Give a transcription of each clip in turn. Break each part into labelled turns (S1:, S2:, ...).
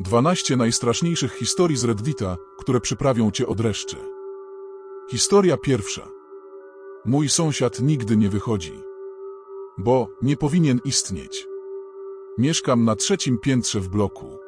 S1: 12 najstraszniejszych historii z Reddita, które przyprawią cię od dreszcze. Historia pierwsza. Mój sąsiad nigdy nie wychodzi. Bo nie powinien istnieć. Mieszkam na trzecim piętrze w bloku.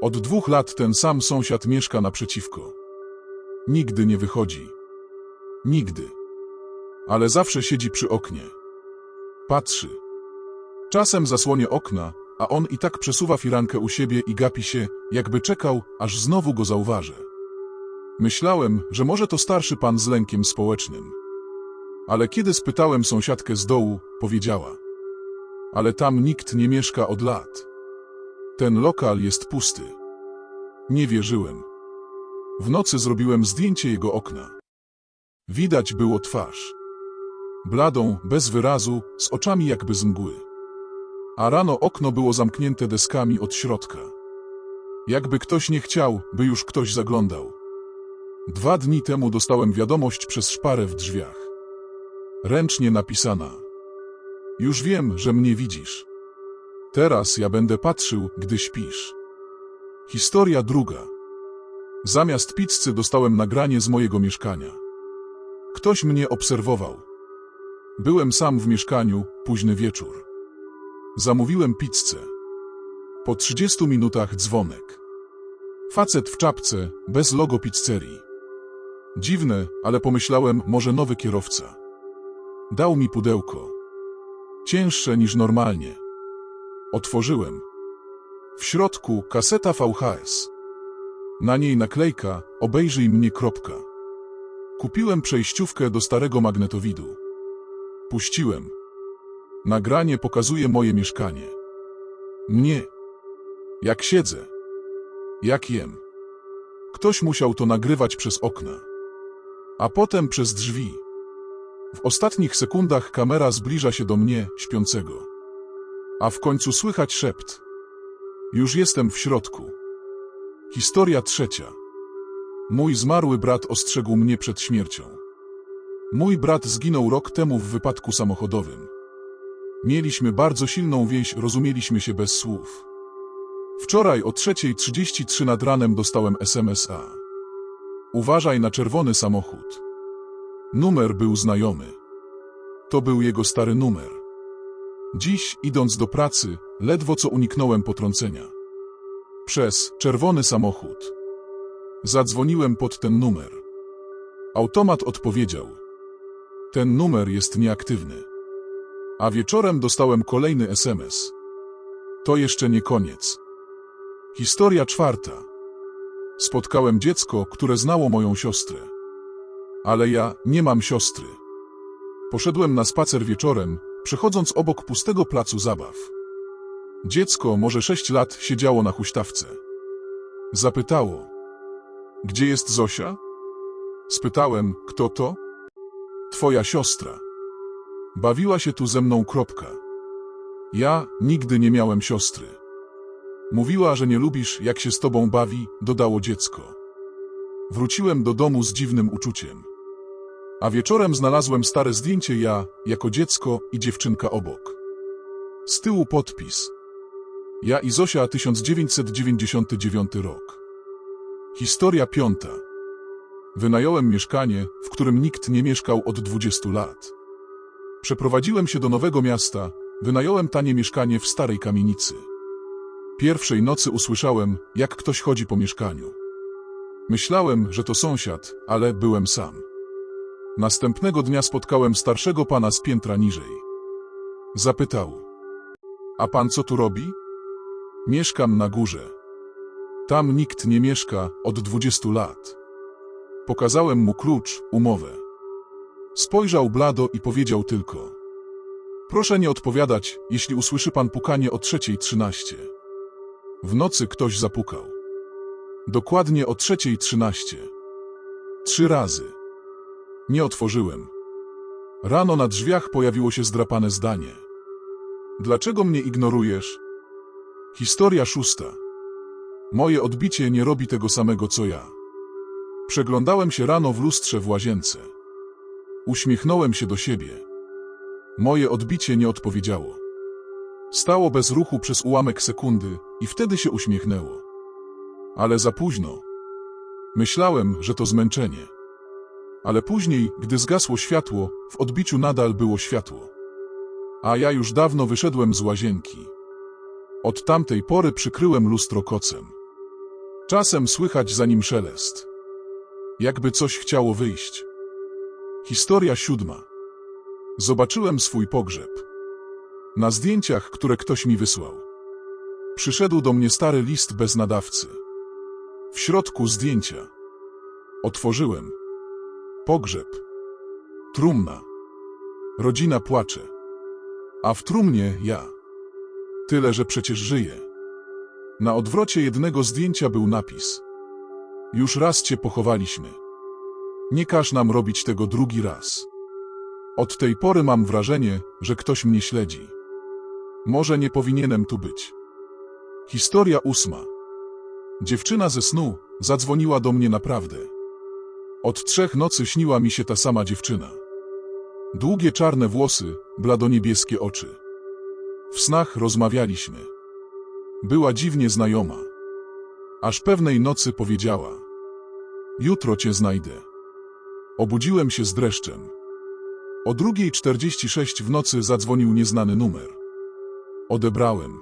S1: Od dwóch lat ten sam sąsiad mieszka naprzeciwko. Nigdy nie wychodzi. Nigdy. Ale zawsze siedzi przy oknie. Patrzy. Czasem zasłonię okna, a on i tak przesuwa firankę u siebie i gapi się, jakby czekał, aż znowu go zauważę. Myślałem, że może to starszy pan z lękiem społecznym. Ale kiedy spytałem sąsiadkę z dołu, powiedziała. Ale tam nikt nie mieszka od lat. Ten lokal jest pusty. Nie wierzyłem. W nocy zrobiłem zdjęcie jego okna. Widać było twarz. Bladą, bez wyrazu, z oczami jakby z mgły. A rano okno było zamknięte deskami od środka. Jakby ktoś nie chciał, by już ktoś zaglądał. Dwa dni temu dostałem wiadomość przez szparę w drzwiach. Ręcznie napisana. Już wiem, że mnie widzisz. Teraz ja będę patrzył, gdy śpisz. Historia druga. Zamiast pizzy dostałem nagranie z mojego mieszkania. Ktoś mnie obserwował. Byłem sam w mieszkaniu, późny wieczór. Zamówiłem pizzę. Po 30 minutach dzwonek. Facet w czapce, bez logo pizzerii. Dziwne, ale pomyślałem, może nowy kierowca. Dał mi pudełko. Cięższe niż normalnie. Otworzyłem. W środku kaseta VHS. Na niej naklejka, obejrzyj mnie kropka. Kupiłem przejściówkę do starego magnetowidu. Puściłem. Nagranie pokazuje moje mieszkanie. Mnie. Jak siedzę. Jak jem. Ktoś musiał to nagrywać przez okna. A potem przez drzwi. W ostatnich sekundach kamera zbliża się do mnie, śpiącego. A w końcu słychać szept. Już jestem w środku. Historia trzecia. Mój zmarły brat ostrzegł mnie przed śmiercią. Mój brat zginął rok temu w wypadku samochodowym. Mieliśmy bardzo silną więź, rozumieliśmy się bez słów. Wczoraj o 3.33 nad ranem dostałem SMS-a. Uważaj na czerwony samochód. Numer był znajomy. To był jego stary numer. Dziś, idąc do pracy, ledwo co uniknąłem potrącenia. Przez czerwony samochód. Zadzwoniłem pod ten numer. Automat odpowiedział. Ten numer jest nieaktywny. A wieczorem dostałem kolejny SMS. To jeszcze nie koniec. Historia czwarta. Spotkałem dziecko, które znało moją siostrę. Ale ja nie mam siostry. Poszedłem na spacer wieczorem, przechodząc obok pustego placu zabaw. Dziecko, może sześć lat, siedziało na huśtawce. Zapytało. Gdzie jest Zosia? Spytałem, kto to? Twoja siostra. Bawiła się tu ze mną kropka. Ja nigdy nie miałem siostry. Mówiła, że nie lubisz, jak się z tobą bawi, dodało dziecko. Wróciłem do domu z dziwnym uczuciem. A wieczorem znalazłem stare zdjęcie ja, jako dziecko i dziewczynka obok. Z tyłu podpis. Ja i Zosia 1999 rok. Historia piąta. Wynająłem mieszkanie, w którym nikt nie mieszkał od 20 lat. Przeprowadziłem się do nowego miasta, wynająłem tanie mieszkanie w starej kamienicy. Pierwszej nocy usłyszałem, jak ktoś chodzi po mieszkaniu. Myślałem, że to sąsiad, ale byłem sam. Następnego dnia spotkałem starszego pana z piętra niżej. Zapytał. A pan co tu robi? Mieszkam na górze. Tam nikt nie mieszka od 20 lat. Pokazałem mu klucz, umowę. Spojrzał blado i powiedział tylko. Proszę nie odpowiadać, jeśli usłyszy pan pukanie o trzeciej trzynaście. W nocy ktoś zapukał. Dokładnie o trzeciej trzynaście. Trzy razy. Nie otworzyłem. Rano na drzwiach pojawiło się zdrapane zdanie. Dlaczego mnie ignorujesz? Historia szósta. Moje odbicie nie robi tego samego co ja. Przeglądałem się rano w lustrze w łazience. Uśmiechnąłem się do siebie. Moje odbicie nie odpowiedziało. Stało bez ruchu przez ułamek sekundy i wtedy się uśmiechnęło. Ale za późno. Myślałem, że to zmęczenie. Ale później, gdy zgasło światło, w odbiciu nadal było światło. A ja już dawno wyszedłem z łazienki. Od tamtej pory przykryłem lustro kocem. Czasem słychać za nim szelest. Jakby coś chciało wyjść. Historia siódma. Zobaczyłem swój pogrzeb. Na zdjęciach, które ktoś mi wysłał. Przyszedł do mnie stary list bez nadawcy. W środku zdjęcia. Otworzyłem. Pogrzeb. Trumna. Rodzina płacze. A w trumnie ja. Tyle, że przecież żyję. Na odwrocie jednego zdjęcia był napis. Już raz cię pochowaliśmy. Nie każ nam robić tego drugi raz. Od tej pory mam wrażenie, że ktoś mnie śledzi. Może nie powinienem tu być. Historia ósma. Dziewczyna ze snu zadzwoniła do mnie naprawdę. Od trzech nocy śniła mi się ta sama dziewczyna. Długie czarne włosy, bladoniebieskie oczy. W snach rozmawialiśmy. Była dziwnie znajoma. Aż pewnej nocy powiedziała: Jutro cię znajdę. Obudziłem się z dreszczem. O drugiej czterdzieści sześć w nocy zadzwonił nieznany numer. Odebrałem.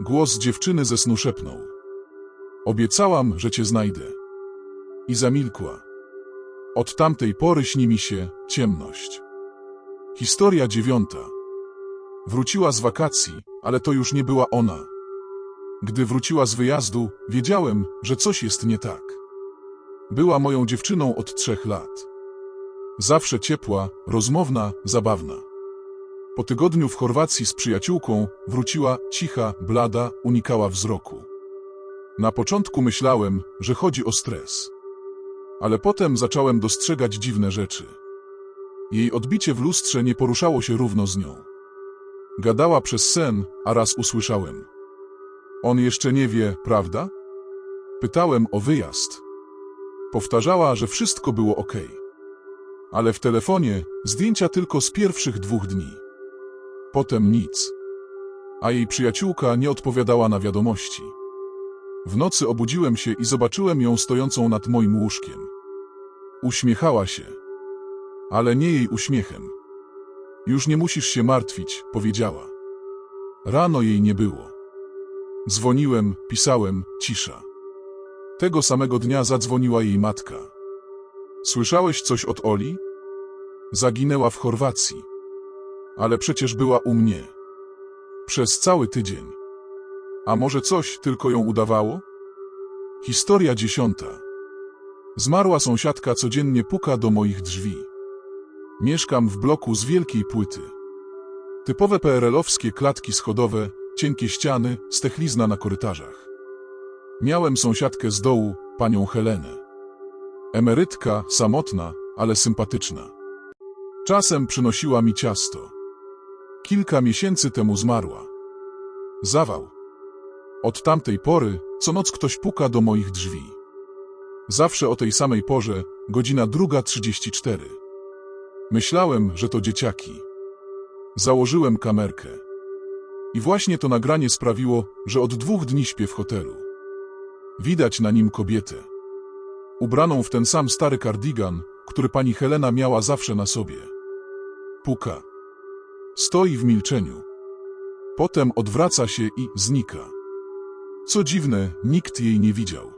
S1: Głos dziewczyny ze snu szepnął. Obiecałam, że cię znajdę. I zamilkła. Od tamtej pory śni mi się ciemność. Historia dziewiąta. Wróciła z wakacji, ale to już nie była ona. Gdy wróciła z wyjazdu, wiedziałem, że coś jest nie tak. Była moją dziewczyną od trzech lat. Zawsze ciepła, rozmowna, zabawna. Po tygodniu w Chorwacji z przyjaciółką wróciła cicha, blada, unikała wzroku. Na początku myślałem, że chodzi o stres. Ale potem zacząłem dostrzegać dziwne rzeczy. Jej odbicie w lustrze nie poruszało się równo z nią. Gadała przez sen, a raz usłyszałem. On jeszcze nie wie, prawda? Pytałem o wyjazd. Powtarzała, że wszystko było ok. Ale w telefonie zdjęcia tylko z pierwszych dwóch dni. Potem nic. A jej przyjaciółka nie odpowiadała na wiadomości. W nocy obudziłem się i zobaczyłem ją stojącą nad moim łóżkiem. Uśmiechała się. Ale nie jej uśmiechem. Już nie musisz się martwić, powiedziała. Rano jej nie było. Dzwoniłem, pisałem, cisza. Tego samego dnia zadzwoniła jej matka. Słyszałeś coś od Oli? Zaginęła w Chorwacji. Ale przecież była u mnie. Przez cały tydzień. A może coś tylko ją udawało? Historia dziesiąta. Zmarła sąsiadka codziennie puka do moich drzwi. Mieszkam w bloku z wielkiej płyty. Typowe PRL-owskie klatki schodowe, cienkie ściany, stechlizna na korytarzach. Miałem sąsiadkę z dołu, panią Helenę. Emerytka, samotna, ale sympatyczna. Czasem przynosiła mi ciasto. Kilka miesięcy temu zmarła. Zawał. Od tamtej pory, co noc ktoś puka do moich drzwi. Zawsze o tej samej porze, godzina druga trzydzieści cztery. Myślałem, że to dzieciaki. Założyłem kamerkę. I właśnie to nagranie sprawiło, że od dwóch dni śpię w hotelu. Widać na nim kobietę. Ubraną w ten sam stary kardigan, który pani Helena miała zawsze na sobie. Puka. Stoi w milczeniu. Potem odwraca się i znika. Co dziwne, nikt jej nie widział.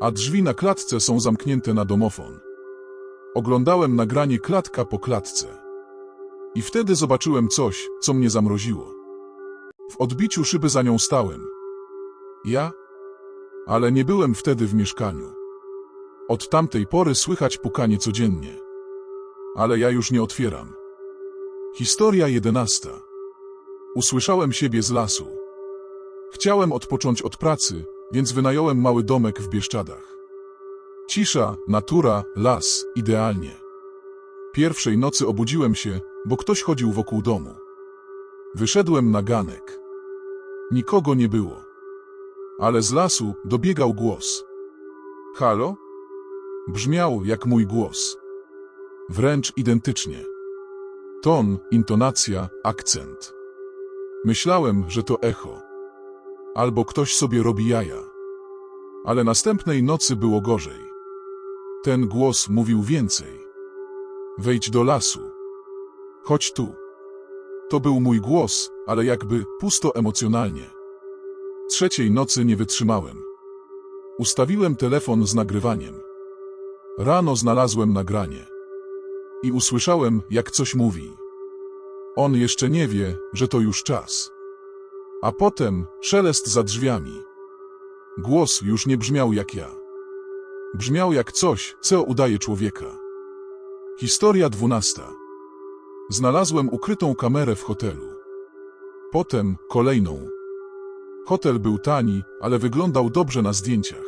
S1: A drzwi na klatce są zamknięte na domofon. Oglądałem nagranie klatka po klatce. I wtedy zobaczyłem coś, co mnie zamroziło. W odbiciu szyby za nią stałem. Ja? Ale nie byłem wtedy w mieszkaniu. Od tamtej pory słychać pukanie codziennie. Ale ja już nie otwieram. Historia jedenasta. Usłyszałem siebie z lasu. Chciałem odpocząć od pracy, więc wynająłem mały domek w Bieszczadach. Cisza, natura, las, idealnie. Pierwszej nocy obudziłem się, bo ktoś chodził wokół domu. Wyszedłem na ganek. Nikogo nie było. Ale z lasu dobiegał głos. Halo? Brzmiał jak mój głos. Wręcz identycznie. Ton, intonacja, akcent. Myślałem, że to echo. Albo ktoś sobie robi jaja. Ale następnej nocy było gorzej. Ten głos mówił więcej. Wejdź do lasu. Chodź tu. To był mój głos, ale jakby pusto emocjonalnie. Trzeciej nocy nie wytrzymałem. Ustawiłem telefon z nagrywaniem. Rano znalazłem nagranie. I usłyszałem, jak coś mówi. On jeszcze nie wie, że to już czas. A potem szelest za drzwiami. Głos już nie brzmiał jak ja. Brzmiał jak coś, co udaje człowieka. Historia dwunasta. Znalazłem ukrytą kamerę w hotelu. Potem kolejną. Hotel był tani, ale wyglądał dobrze na zdjęciach.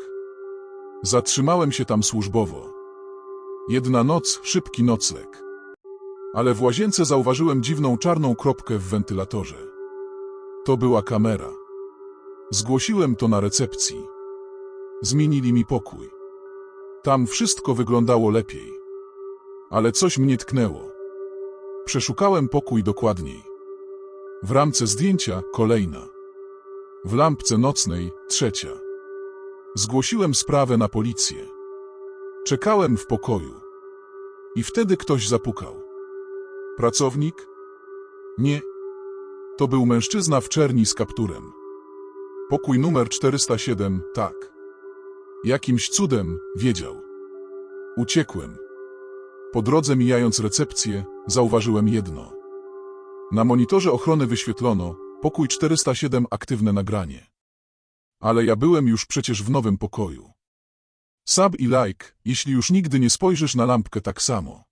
S1: Zatrzymałem się tam służbowo. Jedna noc, szybki nocleg. Ale w łazience zauważyłem dziwną czarną kropkę w wentylatorze. To była kamera. Zgłosiłem to na recepcji. Zmienili mi pokój. Tam wszystko wyglądało lepiej. Ale coś mnie tknęło. Przeszukałem pokój dokładniej. W ramce zdjęcia kolejna. W lampce nocnej trzecia. Zgłosiłem sprawę na policję. Czekałem w pokoju. I wtedy ktoś zapukał. Pracownik? Nie. To był mężczyzna w czerni z kapturem. Pokój numer 407, tak. Jakimś cudem wiedział. Uciekłem. Po drodze mijając recepcję, zauważyłem jedno. Na monitorze ochrony wyświetlono pokój 407 aktywne nagranie. Ale ja byłem już przecież w nowym pokoju. Sub i like, jeśli już nigdy nie spojrzysz na lampkę tak samo.